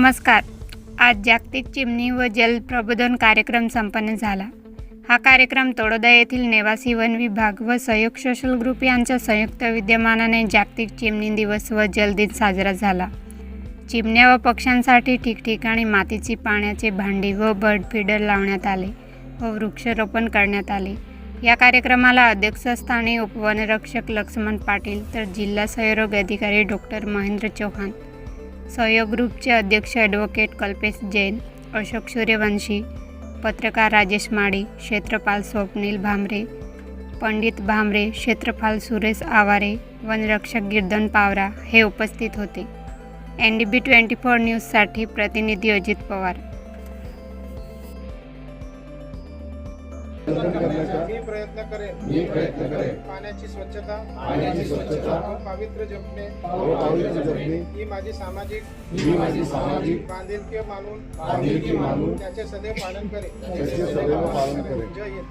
नमस्कार. आज जागतिक चिमणी व जल प्रबोधन कार्यक्रम संपन्न झाला. हा कार्यक्रम तोडोदा येथील नेवासी वन विभाग व संयुक्त सोशल ग्रुप यांच्या संयुक्त विद्यमानाने जागतिक चिमणी दिवस व जल दिन साजरा झाला. चिमण्या व पक्ष्यांसाठी ठिकठिकाणी मातीची पाण्याचे भांडी व बर्ड फीडर लावण्यात आले व वृक्षारोपण करण्यात आले. या कार्यक्रमाला अध्यक्षस्थानी उपवनरक्षक लक्ष्मण पाटील तर जिल्हा सहयोग अधिकारी डॉक्टर महेंद्र चौहान सहयोग ग्रुपचे अध्यक्ष ॲडव्होकेट कल्पेश जैन अशोक सूर्यवंशी पत्रकार राजेश माळी क्षेत्रपाल स्वप्नील भामरे पंडित भामरे क्षेत्रपाल सुरेश आवारे वनरक्षक गिरधन पावरा हे उपस्थित होते. N D B twenty four न्यूजसाठी प्रतिनिधी अजित पवार. मी प्रयत्न करेन. मी प्रयत्न करेन पाण्याची स्वच्छता पाण्याची स्वच्छता. व पवित्र जपणे. पावित्र्य जपणे. ही माझी सामाजिक ही माझी सामाजिक बांधिलकी मानून बांधिलकी मानून त्याचे सदैव पालन करेन. त्याचे सदैव पालन करेन. जय हिंद.